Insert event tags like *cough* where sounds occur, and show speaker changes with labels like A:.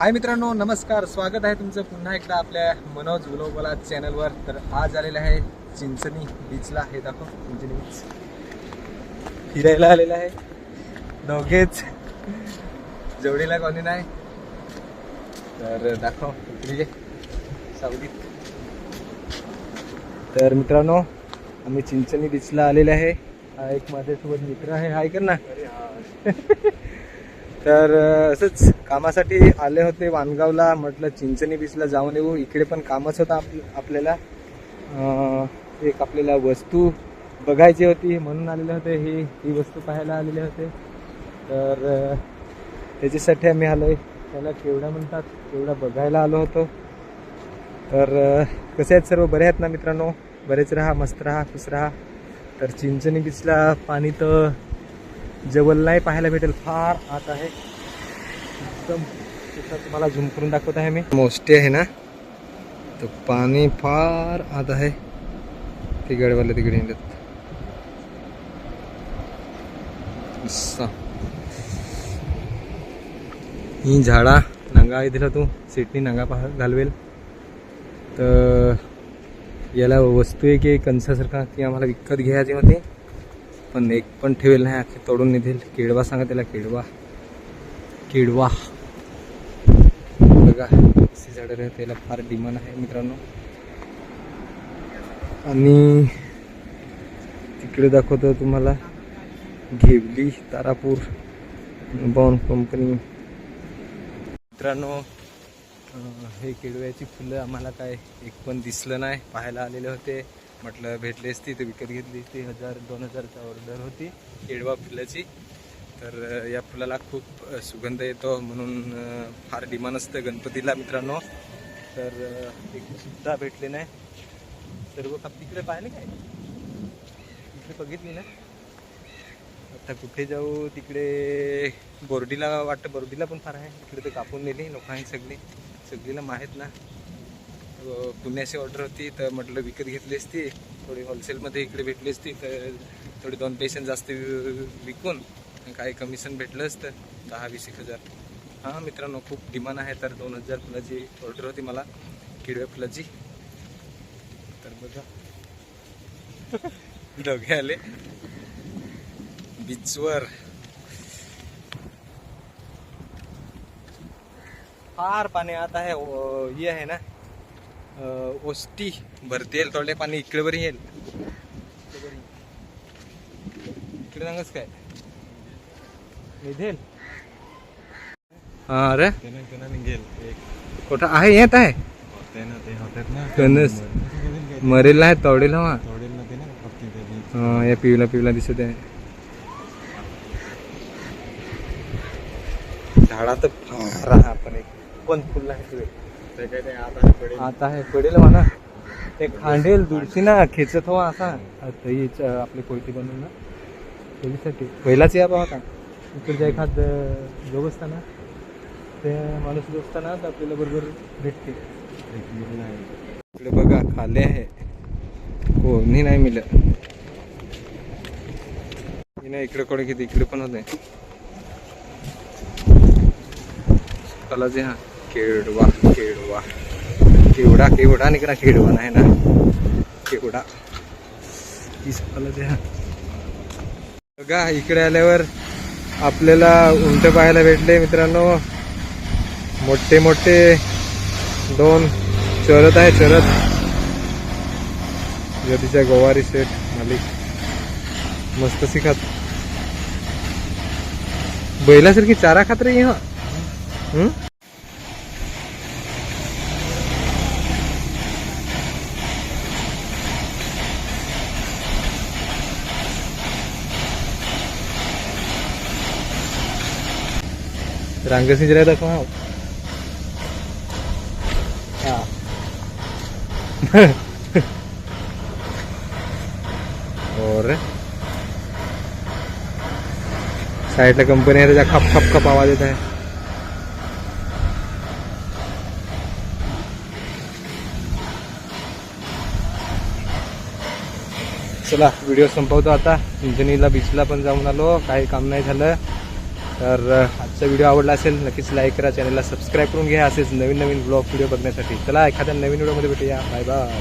A: हाय मित्रांनो नमस्कार. स्वागत आहे तुमचं पुन्हा एकदा आपल्या मनोज ग्लोबला चॅनलवर. तर आज आलेलं आहे चिंचणी बीचला हे दाखव चिंचणी बीच फिरायला आलेलं आहे. दोघेच. जोडीला कोणी नाही. तर दाखव इकडे ये. सावलीत तर मित्रांनो आम्ही चिंचणी बीचला आलेले आहे. हा एक माझ्यासोबत मित्र आहे. हाय कर ना. *laughs* तर असंच कामासाठी आले होते वानगावला. म्हटलं चिंचणी बीचला जाऊन येऊ. इकडे पण कामच होतं आप आपल्याला. एक आपल्याला वस्तू बघायची होती म्हणून आलेले होते. ही ही वस्तू पाहायला आलेले होते. तर त्याच्यासाठी आम्ही आलो आहे त्याला केवढा म्हणतात केवढा बघायला आलो होतो. तर कसे आहेत सर्व? बरे आहेत ना मित्रांनो? बरेच राहा मस्त राहा खुश राहा. तर चिंचणी बीचला पाणी तर जवळ नाही पाहायला भेटेल फार आत आहे. एकदम तिथं तुम्हाला झूम करून दाखवत आहे मी. मोस्टे आहे ना? तर पाणी फार आत आहे. ते गडवाले तिकडे हिंडत ही झाडा नंगा दिला तू. सिटनी नंगा पाह घालवेल. तर याला वस्तू आहे की कंसासारखा ती आम्हाला विकत घ्यायची होती? पण एक पण ठेवेल नाही अख्खे तोडून निघेल केळवा सांगा त्याला केळवा केळवा बघा कशी झाडं त्याला फार डिमांड आहे मित्रांनो. आणि तिकडे दाखवतो तुम्हाला घेवली तारापूर बॉन कंपनी. मित्रांनो हे केळव्याची फुलं आम्हाला काय एक पण दिसलं नाही पाहायला आलेले होते. म्हटलं भेटली असती तर विकत घेतली असती. हजार दोन हजारचा ऑर्डर होती. केळवा फुलाची. तर या फुलाला खूप सुगंध येतो म्हणून फार डिमांड असतं गणपतीला मित्रांनो. तर एक सुद्धा भेटले नाही. सर्व काप तिकडे पाहिले काय? तिकडे बघितली ना? आता कुठे जाऊ? तिकडे बोर्डीला वाटतं बोर्डीला पण फार आहे. तिकडे तर कापून नेली लोकांनी सगळी. सगळीला माहीत ना. पुण्याची ऑर्डर होती तर म्हटलं विकत घेतली असती. थोडी होलसेलमध्ये इकडे भेटली असती तर थोडी दोन पैसे जास्त विकून काही कमिशन भेटलं असतं दहा वीस एक हजार. हां मित्रांनो खूप डिमांड आहे तर दोन हजार फुलाची ऑर्डर होती मला किडव्या फुलाची. तर बघा. *laughs* दोघे आले. बीचवर फार पाणी आता आहे ओ- हे आहे ना. अं, ओष्टी भरती येईल थोडे पाणी इकडे बरी येईल. इकडे सांगच काय? निधेल? हा अरे.
B: निघेल
A: कुठं आहे? येत आहे? मरेल नाही तवडेल हा. हा, या पिवला पिवला दिसत आहे. झाडा तर फार आहे आपण एक पण फुल आहे
B: आता
A: हे पडेल म्हणा. ते खांडेल दुरशी ना खेचत हो असा. आता हीच आपली कोयती बनवून ना. त्याच्यासाठी. पहिलाच या होता इकडच्या एखाद जोग असताना ते माणूस जो असताना तर आपल्याला बरोबर भेटते. इकडे बघा खाले आहे. कोणी नाही मिळत. नाही इकडे कोणी किती इकडे पण होते कलाचे हा. केडवा केडवा केवडा केवडा निघा केडवा नाही ना. केवडा. तीस बघा इकडे आल्यावर आपल्याला उंट पाहायला भेटले मित्रांनो. मोठे मोठे दोन चरत आहे चरत. जतीच्या गोवारी सेट मालिक. मस्त शिखात बैलासारखी चारा खात रे हा हम्म? रांगसिंजरा दाखवा हा. *laughs* और. साईडला कंपनी आहे खप खप खप आवाज येत आहे. चला व्हिडिओ संपवतो आता. इंजनीला बीचला पण जाऊन आलो. काही काम नाही झालं. तर आजचा व्हिडिओ आवडला असेल नक्कीच लाईक करा चॅनलला सबस्क्राईब करून घ्या. असेच नवीन नवीन ब्लॉग व्हिडिओ बघण्यासाठी. चला एखाद्या नवीन व्हिडिओमध्ये भेटूया. Bye bye